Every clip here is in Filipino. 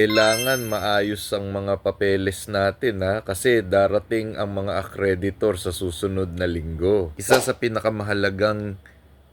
Kailangan maayos ang mga papeles natin ha kasi darating ang mga accreditor sa susunod na linggo. Isa sa pinakamahalagang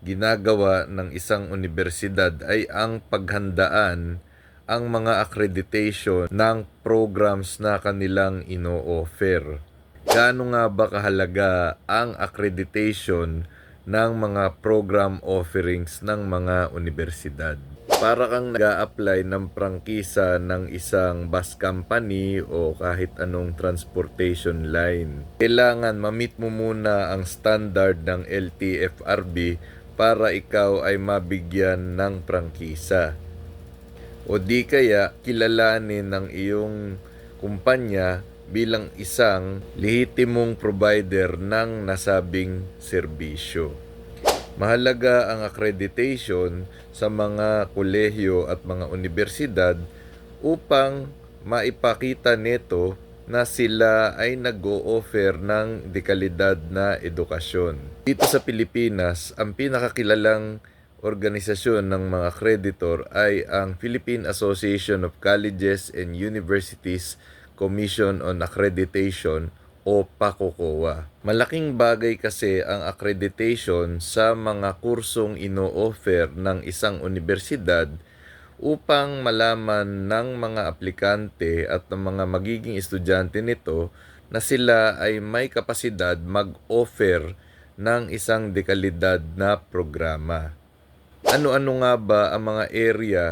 ginagawa ng isang universidad ay ang paghandaan ang mga accreditation ng programs na kanilang ino-offer. Gaano nga ba kahalaga ang accreditation ng mga program offerings ng mga universidad? Para kang nag apply ng prangkisa ng isang bus company o kahit anong transportation line. Kailangan ma-meet mo muna ang standard ng LTFRB para ikaw ay mabigyan ng prangkisa. O di kaya kilalanin ng iyong kumpanya bilang isang lehitimong provider ng nasabing serbisyo. Mahalaga ang accreditation sa mga kolehiyo at mga universidad upang maipakita nito na sila ay nag-o-offer ng dekalidad na edukasyon. Dito sa Pilipinas, ang pinakakilalang organisasyon ng mga creditor ay ang Philippine Association of Colleges and Universities Commission on Accreditation o PACOCOA. Malaking bagay kasi ang accreditation sa mga kursong ino-offer ng isang universidad upang malaman ng mga aplikante at ng mga magiging estudyante nito na sila ay may kapasidad mag-offer ng isang dekalidad na programa. Ano-ano nga ba ang mga area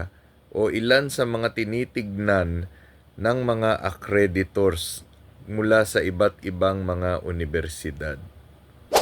o ilan sa mga tinitignan ng mga accreditors mula sa iba't ibang mga universidad?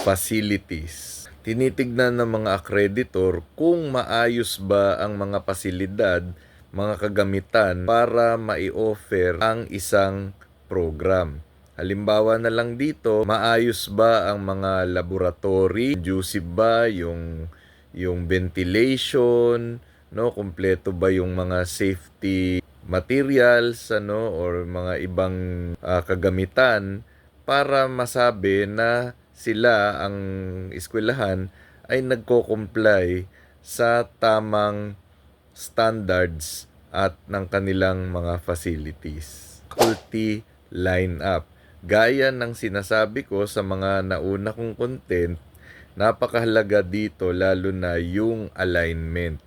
Facilities. Tinitignan ng mga accreditor kung maayos ba ang mga pasilidad, mga kagamitan para mai-offer ang isang program. Halimbawa na lang dito, maayos ba ang mga laboratory, conducive ba yung yung ventilation, no, kumpleto ba yung mga safety materials ano or mga ibang ah, kagamitan para masabi na sila ang eskwelahan ay nagko-comply sa tamang standards at ng kanilang mga facilities. Faculty lineup. Gaya ng sinasabi ko sa mga nauna kong content, napakahalaga dito lalo na yung alignment.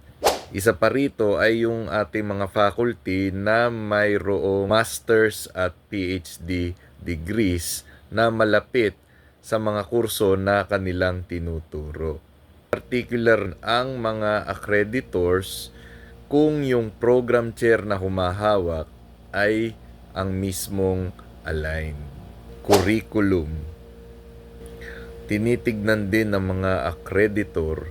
Isa pa rito ay yung ating mga faculty na mayroong masters at PhD degrees na malapit sa mga kurso na kanilang tinuturo. Particular ang mga accreditors kung yung program chair na humahawak ay ang mismong align. Curriculum. Tinitignan din ng mga accreditor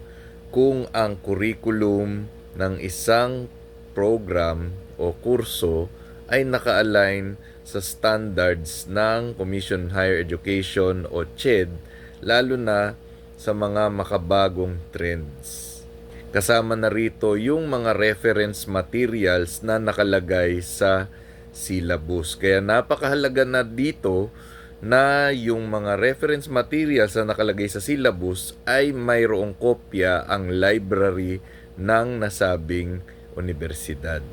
kung ang curriculum ng isang program o kurso ay naka-align sa standards ng Commission on Higher Education o CHED lalo na sa mga makabagong trends. Kasama na rito yung mga reference materials na nakalagay sa syllabus. Kaya napakahalaga na dito na yung mga reference materials na nakalagay sa syllabus ay mayroong kopya ang library ng nasabing universidad.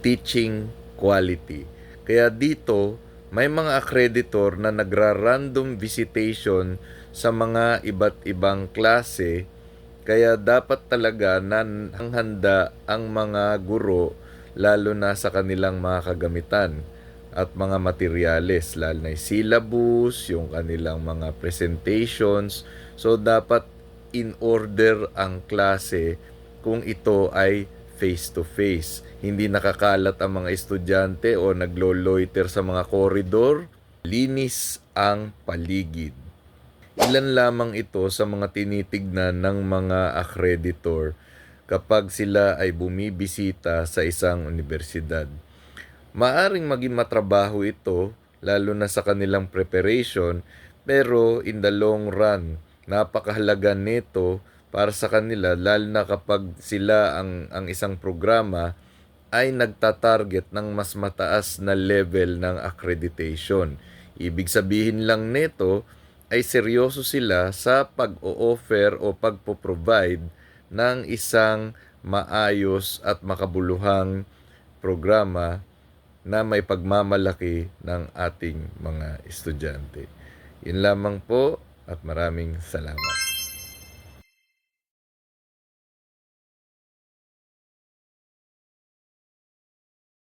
Teaching quality. Kaya dito, may mga accreditor na nagra-random visitation sa mga iba't ibang klase kaya dapat talaga na handa ang mga guro lalo na sa kanilang mga kagamitan at mga materyales lalo na yung syllabus, yung kanilang mga presentations. So dapat in order ang klase kung ito ay face to face. Hindi nakakalat ang mga estudyante o naglo-loiter sa mga koridor. Linis ang paligid. Ilan lamang ito sa mga tinitignan ng mga accreditor kapag sila ay bumibisita sa isang universidad. Maaring maging matrabaho ito lalo na sa kanilang preparation pero in the long run napakahalaga nito para sa kanila lalo na kapag sila ang ang isang programa ay nagtatarget ng mas mataas na level ng accreditation. Ibig sabihin lang nito ay seryoso sila sa pag-o-offer o pagpo-provide ng isang maayos at makabuluhang programa na may pagmamalaki ng ating mga estudyante. Yun lamang po at maraming salamat.